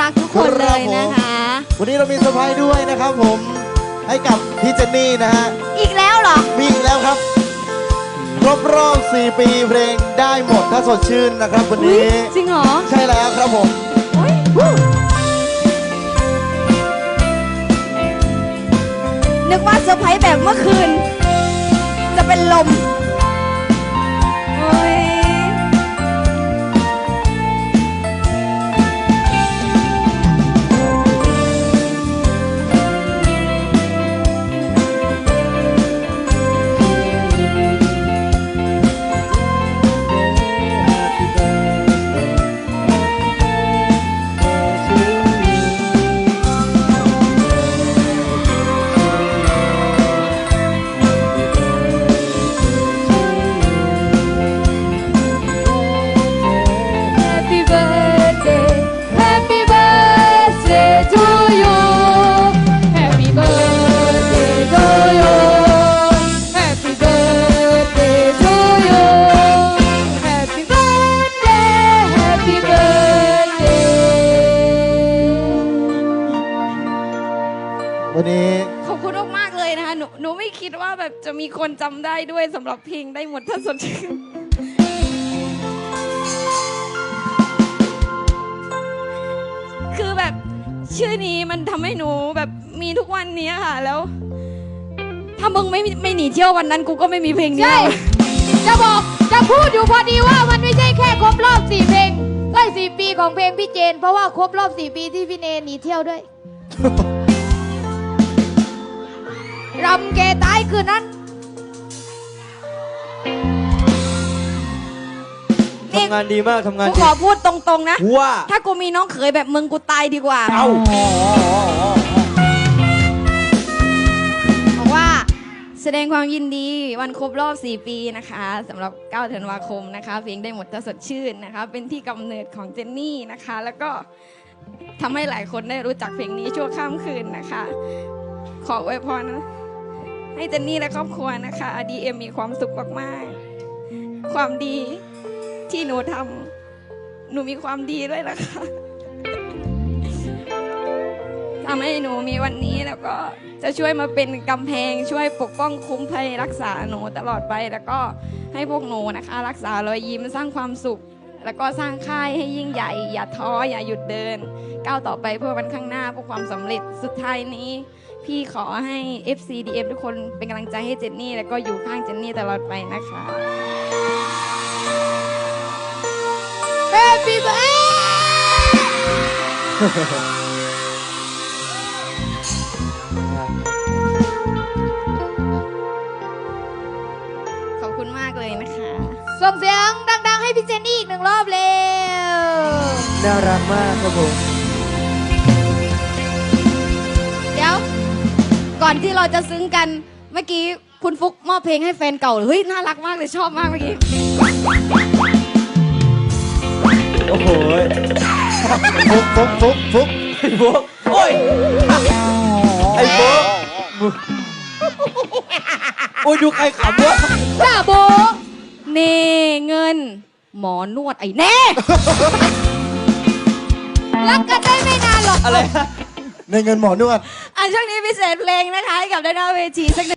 รักทุกคนเลยนะคะ วันนี้เรามีเซอร์ไพรส์ด้วยนะครับผม ให้กับพี่เจนนี่นะฮะ อีกแล้วเหรอ มีอีกแล้วครับ ครบรอบ 4 ปีเพลงได้หมดถ้าสดชื่นนะครับวันอุ๊ยนี้ จริงเหรอ ใช่แล้วครับผมนึกว่าเซอร์ไพรส์แบบเมื่อคืน วันนี้ขอบคุณมากๆเลยนะคะหนูหนูไม่คิดว่าแบบจะมีคนจำได้ด้วยสำหรับเพลงได้หมดถ้าสดชื่น คือแบบชื่อนี้มันทำให้หนูแบบมีทุกวันนี้ค่ะแล้ว ถ้ามึงไม่ไม่หนีเที่ยววันนั้นกูก็ไม่มีเพลงนี้ใช่ จะบอกจะพูดอยู่พอดีว่ามันไม่ใช่แค่ครบรอบสี่เพลงเอ้ยสี่ปีของเพลงพี่เจน เพราะว่าครบรอบสี่ปีที่พี่เนหนีเที่ยวด้วย คืนนั้นทำงานดีมากทำงานกูดีขอพูดตรงๆนะ ว่า ถ้ากูมีน้องเขยแบบมึงกูตายดีกว่า เอาบอกว่าแสดงความยินดีวันครบรอบ 4 ปีนะคะสำหรับ 9 ธันวาคมนะคะ เพลงได้หมดถ้าสดชื่นนะคะ เป็นที่กำเนิดของเจนนี่นะคะ แล้วก็ทำให้หลายคนได้รู้จักเพลงนี้ชั่วข้ามคืนนะคะ ขออวยพรนะ ให้เจนนี่และครอบครัวนะคะดีเอ็มมีความสุขมากๆ ความดีที่หนูทำหนูมีความดีด้วยนะคะทำให้หนูมีวันนี้แล้วก็จะช่วยมาเป็นกำแพงช่วยปกป้องคุ้มภัยรักษาหนูตลอดไปแล้วก็ให้พวกหนูนะคะ รักษารอยยิ้มสร้างความสุข แล้วก็สร้างค่ายให้ยิ่งใหญ่ อย่าท้ออย่าหยุดเดิน ก้าวต่อไปเพื่อวันข้างหน้าเพื่อความสำเร็จสุดท้ายนี้ พี่ขอให้ FCDM ทุกคนเป็นกำลังใจให้เจนนี่ แล้วก็อยู่ข้างเจนนี่ตลอดไปนะคะ Happy birthday ขอบคุณมากเลยนะคะส่งเสียงดัง ให้พี่เจนนี่อีกหนึ่งรอบเร็วน่ารักมากครับผม เดี๋ยว ก่อนที่เราจะซึ้งกันเมื่อกี้คุณฟุกมอบเพลงให้แฟนเก่าเฮ้ยน่ารักมากเลยชอบมากเมื่อกี้โอ้โหฟุกฟุกฟุกฟุกไอ้ฟุกโอ้ยไอ้ฟุกโอ้ยดูใครขำวะจ้าโบเน่เงิน หมอนวดไอ้แน่ รักกันได้ไม่นานหรอกอะไร ในเงินหมอนวด อะช่วงนี้พิเศษเพลงนะคะให้กับด้านหน้าเวทีสักหนึ่ง